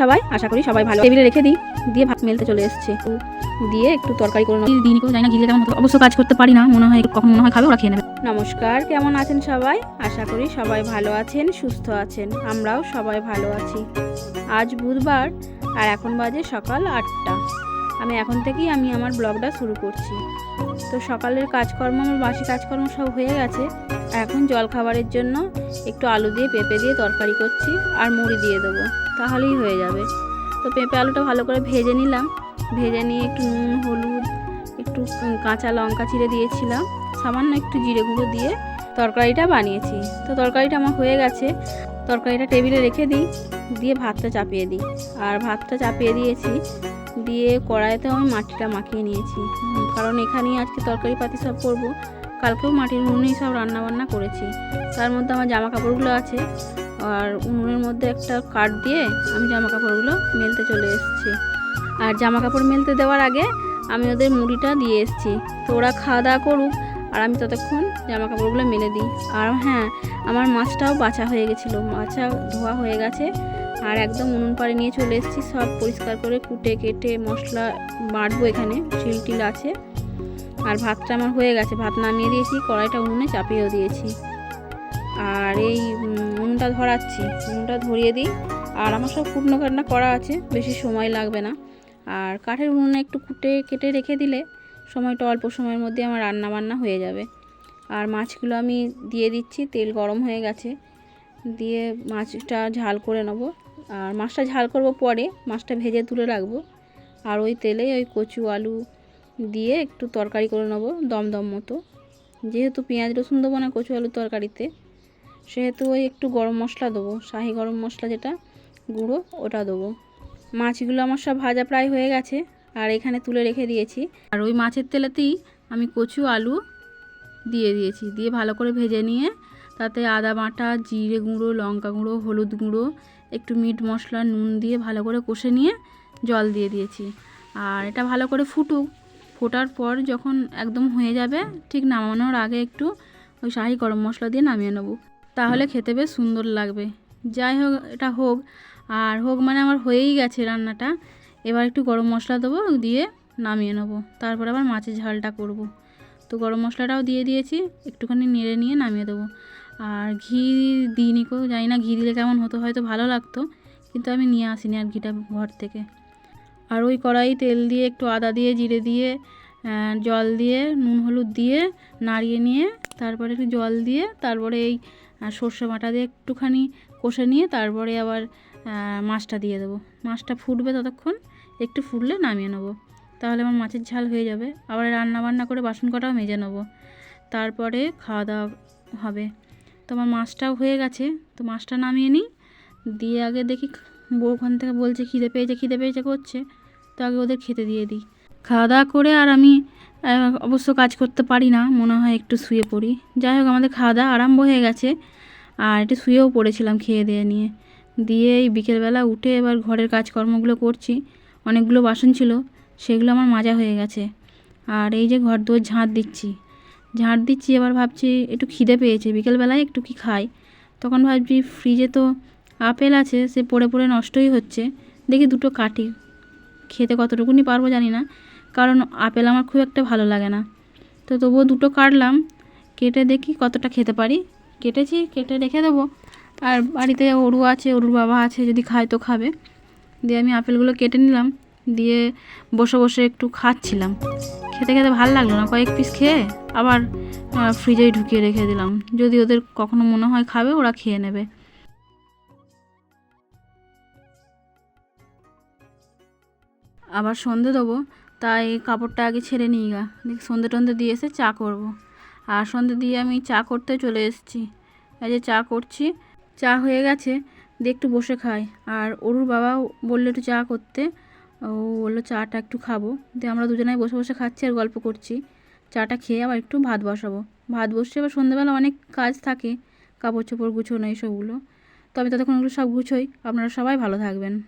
সবাই আশা করি সবাই ভালো। টেবিলে রেখে দিই দিয়ে ভাত মেলতে চলে এসছে। দিয়ে একটু তরকারি করে নেব দিনই কেউ জানি না গিলে কেমন হতো অবশ্য কাজ করতে পারি না। মনে হয় কখন মনে হয় খাবে ওরা খেয়ে নেবে। নমস্কার কেমন আছেন সবাই? আশা করি সবাই ভালো আছেন সুস্থ আছেন। আমরাও সবাই ভালো আছি। আজ বুধবার আর এখন বাজে সকাল আটটা। আমি এখন থেকেই আমি আমার ব্লগটা শুরু করছি। তো সকালের কাজকর্ম, আমার বাসি কাজকর্ম সব হয়ে গেছে। এখন জল খাবারের জন্য একটু আলু দিয়ে পেঁপে দিয়ে তরকারি করছি আর মুড়ি দিয়ে দেবো। তাহলেই হয়ে যাবে। তো পেঁপে আলুটা ভালো করে ভেজে নিলাম। ভেজে নিয়ে একটু নুন, হলুদ, একটু কাঁচা লঙ্কা চিড়ে দিয়েছিলাম। সামান্য একটু জিরে গুঁড়ো দিয়ে তরকারিটা বানিয়েছি। তো তরকারিটা আমার হয়ে গেছে। তরকারিটা টেবিলে রেখে দিই। দিয়ে ভাতটা চাপিয়ে দিই। আর ভাতটা চাপিয়ে দিয়েছি, দিয়ে কড়াইতেও আমি মাটিটা মাখিয়ে নিয়েছি। কারণ এখানেই আজকে তরকারি পাতি সব করব। কালকেও মাটির উনুনেই সব রান্না বান্না করেছি। তার মধ্যে আমার জামা কাপড়গুলো আছে। আর উনুনের মধ্যে একটা কাঠ দিয়ে আমি জামা কাপড়গুলো মেলতে চলে এসেছি। আর জামা কাপড় মেলতে দেওয়ার আগে আমি ওদের মুড়িটা দিয়ে এসেছি। তো ওরা খাওয়া দাওয়া করুক, আর আমি ততক্ষণ জামা কাপড়গুলো মেলে দিই। আর হ্যাঁ আমার মাছটাও বাছা হয়ে গেছিল। মাছা ধোয়া হয়ে গেছে। আর একদম উনুন পাড়ে নিয়ে চলে এসেছি। সব পরিষ্কার করে কুটে, কেটে, মশলা বাটবো এখানে। শিল টিল আছে। আর ভাতটা আমার হয়ে গেছে। ভাত নামিয়ে দিয়েছি, কড়াইটা উনুনে চাপিয়েও দিয়েছি। আর এই উনুনটা ধরাচ্ছি। উনুনটা ধরিয়ে দিই। আর আমার সব কুটনো কাটনা করা আছে। বেশি সময় লাগবে না। আর কাঠের উনুনে একটু কুটে, কেটে রেখে দিলে সময়টা অল্প সময়ের মধ্যে আমার রান্না বান্না হয়ে যাবে। আর মাছগুলো আমি দিয়ে দিচ্ছি। তেল গরম হয়ে গেছে। দিয়ে মাছটা ঝাল করে নেব। আর মাছটা ঝাল করব পরে, মাছটা ভেজে তুলে রাখব। আর ওই তেলে ওই কচু, আলু দিয়ে একটু তরকারি করে নেব, দমদম মতো। যেহেতু পেঁয়াজ, রসুন দেবো না কচু, আলুর তরকারিতে, সেহেতু ওই একটু গরম মশলা দেবো, শাহি গরম মশলা যেটা, গুঁড়ো, ওটা দেবো। মাছগুলো আমার সব ভাজা প্রায় হয়ে গেছে, আর এখানে তুলে রেখে দিয়েছি। আর ওই মাছের তেলেতেই আমি কচু, আলু দিয়ে দিয়েছি। দিয়ে ভালো করে ভেজে নিয়ে, তাতে আদা বাটা, জিরে গুঁড়ো, লঙ্কা গুঁড়ো, হলুদ গুঁড়ো একটু মিট মশলা, নুন দিয়ে ভালো করে কষে নিয়ে জল দিয়ে দিয়েছি। আর এটা ভালো করে ফুটুক। ফোটার পর যখন একদম হয়ে যাবে, ঠিক নামানোর আগে একটু ওই শাহি গরম মশলা দিয়ে নামিয়ে নেব। তাহলে খেতে বেশ সুন্দর লাগবে। যাই হোক, এটা হোক। আর হোক মানে আমার হয়েই গেছে রান্নাটা। এবার একটু গরম মশলা দেবো, দিয়ে নামিয়ে নেব। তারপর আবার মাছের ঝালটা করব। তো গরম মশলাটাও দিয়ে দিয়েছি, একটুখানি নেড়ে নিয়ে নামিয়ে দেবো। আর ঘি দিইনি কেউ জানি না ঘি দিলে কেমন হতো, হয়তো ভালো লাগতো, কিন্তু আমি নিয়ে আসিনি আর ঘিটা ঘর থেকে। আর ওই কড়াই তেল দিয়ে একটু আদা দিয়ে, জিরে দিয়ে জল দিয়ে, নুন হলুদ দিয়ে নাড়িয়ে নিয়ে তারপরে একটু জল দিয়ে তারপরে এই সর্ষে বাটা দিয়ে একটুখানি কষে নিয়ে তারপরে আবার মাছটা দিয়ে দেবো। মাছটা ফুটবে ততক্ষণ, একটু ফুটলে নামিয়ে নেব। তাহলে আমার মাছের ঝাল হয়ে যাবে। আবার রান্না বান্না করে বাসন কটাও মেজে নেব। তারপরে খাওয়া দাওয়া হবে। তো আমার মাছটাও হয়ে গেছে, তো মাছটা নামিয়ে নিই। দিয়ে আগে দেখি বউ ওখান থেকে বলছে, খিদে পেয়েছে খিদে পেয়েছে করছে। তো আগে ওদের খেতে দিয়ে দিই। খাওয়া দাওয়া করে আর আমি অবশ্য কাজ করতে পারি না, মনে হয় একটু শুয়ে পড়ি। যাই হোক, আমাদের খাওয়া দাওয়া আরম্ভ হয়ে গেছে। আর একটু শুয়েও পড়েছিলাম খেয়ে দিয়ে নিয়ে। দিয়ে এই বিকেলবেলা উঠে এবার ঘরের কাজকর্মগুলো করছি। অনেকগুলো বাসন ছিল, সেগুলো আমার মাজা হয়ে গেছে। আর এই যে ঘর দুয়ার ঝাঁট দিচ্ছি। ঝাঁট দিচ্ছি, এবার ভাবছি একটু খিদে পেয়েছে, বিকেলবেলায় একটু কি খাই। তখন ভাবছি ফ্রিজে তো আপেল আছে, সে পড়ে পড়ে নষ্টই হচ্ছে। দেখি দুটো কাটি, খেতে কতটুকুনি পারব জানি না, কারণ আপেল আমার খুব একটা ভালো লাগে না। তো তবুও দুটো কাটলাম, কেটে দেখি কতটা খেতে পারি। কেটেছি, কেটে রেখে দেবো। আর বাড়িতে অরু আছে, অরুর বাবা আছে, যদি খায় তো খাবে। দিয়ে আমি আপেলগুলো কেটে নিলাম, দিয়ে বসে বসে একটু খাচ্ছিলাম। খেতে খেতে ভালো লাগল না, কয়েক পিস খেয়ে আবার ফ্রিজেই ঢুকিয়ে রেখে দিলাম। যদি ওদের কখনো মনে হয় খাবে, ওরা খেয়ে নেবে। আবার সন্ধে দেবো, তাই কাপড়টা আগে ছেড়ে নিই গা। দেখি সন্ধে টন্ধে দিয়ে এসে চা করব। আর সন্ধে দিয়ে আমি চা করতে চলে এসেছি। এই যে চা করছি, চা হয়ে গেছে, দিয়ে একটু বসে খাই। আর অরুর বাবাও বলল একটু চা করতে। ও বলল, চাটা একটু খাব। দিয়ে আমরা দুজনাই বসে বসে খাচ্ছি আর গল্প করছি। চাটা খেয়ে আবার একটু ভাত বসাবো। ভাত বসছে আবার সন্ধ্যেবেলা অনেক কাজ থাকে, কাপড় চোপড় গুছোনো, এইসবগুলো। তো আমি ততক্ষণ ওগুলো সব গুছোই। আপনারা সবাই ভালো থাকবেন।